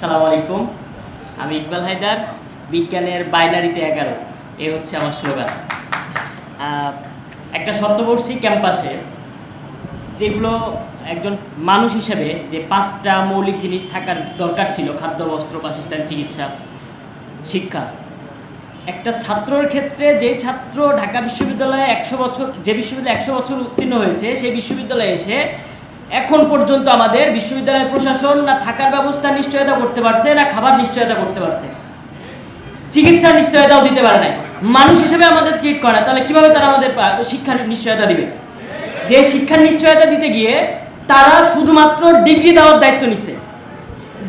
আসসালামু আলাইকুম। আমি ইকবাল হায়দার, বিজ্ঞানের বাইনারিতে এগারো। এ হচ্ছে আমার স্লোগান। একটা শব্দবর্ষী ক্যাম্পাসে, যেগুলো একজন মানুষ হিসেবে যে পাঁচটা মৌলিক জিনিস থাকার দরকার ছিল, খাদ্য, বস্ত্র, বাসস্থান, চিকিৎসা, শিক্ষা। একটা ছাত্রর ক্ষেত্রে যেই ছাত্র ঢাকা বিশ্ববিদ্যালয়ে একশো বছর, যে বিশ্ববিদ্যালয়ে একশো বছর উত্তীর্ণ হয়েছে, সেই বিশ্ববিদ্যালয়ে এসে এখন পর্যন্ত আমাদের বিশ্ববিদ্যালয় প্রশাসন না থাকার ব্যবস্থা নিশ্চয়তা করতে পারছে, না খাবার নিশ্চয়তা করতে পারছে? চিকিৎসার নিশ্চয়তাও দিতে পারে নাই। মানুষ হিসেবে আমাদের ট্রিট করে না, তাহলে কীভাবে তারা আমাদের শিক্ষার নিশ্চয়তা দিবে? যে শিক্ষার নিশ্চয়তা দিতে গিয়ে তারা শুধুমাত্র ডিগ্রি দেওয়ার দায়িত্ব নিছে।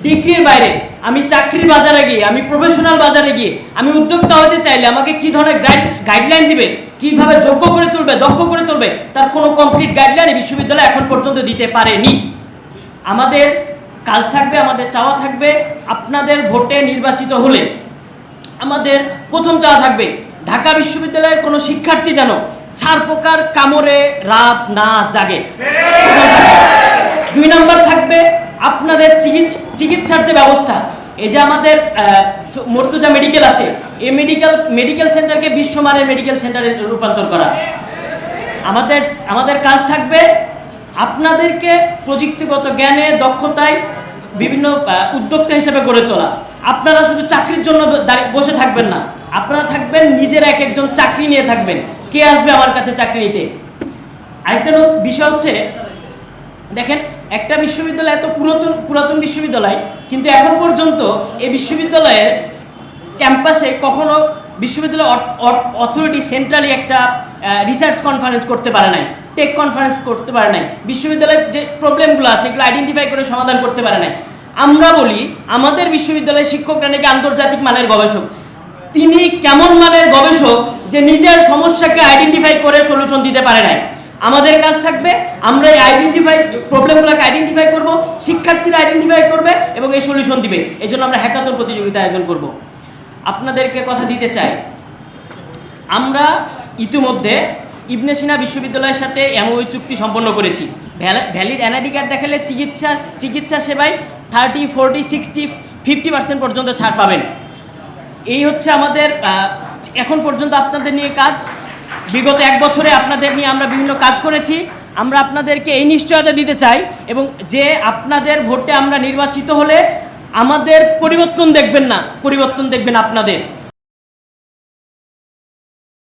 ডিগ্রির বাইরে আমি চাকরির বাজারে গিয়ে, আমি প্রফেশনাল বাজারে গিয়ে, আমি উদ্যোক্তা হতে চাইলে আমাকে কি ধরনের গাইড গাইডলাইন দিবে? কীভাবে যোগ্য করে তুলবে, দক্ষ করে তুলবে, তার কোনো কমপ্লিট গাইডলাইন বিশ্ববিদ্যালয় এখন পর্যন্ত দিতে পারেনি। আমাদের কাজ থাকবে, আমাদের চাওয়া থাকবে, আপনাদের ভোটে নির্বাচিত হলে। আমাদের প্রথম চাওয়া থাকবে, ঢাকা বিশ্ববিদ্যালয়ের কোনো শিক্ষার্থী যেন ছাড় পোকার কামড়ে রাত না জাগে। দুই নম্বর থাকবে, আপনাদের চিকি- চিকিৎসার যে ব্যবস্থা এই যে আমাদের মর্তুজা মেডিকেল আছে। এই মেডিকেল মেডিকেল সেন্টারকে বিশ্বমানের মেডিকেল সেন্টারে রূপান্তর করা। আমাদের আমাদের কাজ থাকবে আপনাদেরকে প্রযুক্তিগত জ্ঞানে, দক্ষতায় বিভিন্ন উদ্যোক্তা হিসেবে গড়ে তোলা। আপনারা শুধু চাকরির জন্য বসে থাকবেন না। আপনারা থাকবেন, নিজের এক একজন চাকরি নিয়ে থাকবেন। কে আসবে আমার কাছে চাকরি নিতে? আরেকটা বিষয় হচ্ছে দেখেন, একটা বিশ্ববিদ্যালয় এত পুরাতন পুরাতন বিশ্ববিদ্যালয়, কিন্তু এখন পর্যন্ত এই বিশ্ববিদ্যালয়ের ক্যাম্পাসে কখনো বিশ্ববিদ্যালয় অথরিটি সেন্ট্রালি একটা রিসার্চ কনফারেন্স করতে পারে নাই টেক কনফারেন্স করতে পারে নাই, বিশ্ববিদ্যালয়ের যে প্রবলেমগুলো আছে, এগুলো আইডেন্টিফাই করে সমাধান করতে পারে নাই। আমরা বলি, আমাদের বিশ্ববিদ্যালয়ের শিক্ষকরা নাকি আন্তর্জাতিক মানের গবেষক। তিনি কেমন মানের গবেষক যে নিজের সমস্যাকে আইডেন্টিফাই করে সলিউশন দিতে পারে নাই। আমাদের কাজ থাকবে, আমরা এই আইডেন্টিফাই প্রবলেমগুলোকে আইডেন্টিফাই করব, শিক্ষার্থীরা আইডেন্টিফাই করবে এবং এই সলিউশন দিবে। এই জন্য আমরা হ্যাকাথন প্রতিযোগিতা আয়োজন করব। আপনাদেরকে কথা দিতে চাই, আমরা ইতিমধ্যে ইবনে সিনা বিশ্ববিদ্যালয়ের সাথে এমওই চুক্তি সম্পন্ন করেছি। ভ্যালিড এনআইডি কার্ড দেখালে চিকিৎসা চিকিৎসা সেবায় thirty forty sixty fifty percent পর্যন্ত ছাড় পাবেন। এই হচ্ছে আমাদের এখন পর্যন্ত আপনাদের নিয়ে কাজ। বিগত এক বছরে আপনাদের নিয়ে আমরা বিভিন্ন কাজ করেছি। আমরা আপনাদেরকে এই নিশ্চয়তা দিতে চাই এবং যে আপনাদের ভোটে আমরা নির্বাচিত হলে আমাদের পরিবর্তন দেখবেন না, পরিবর্তন দেখবেন আপনাদের।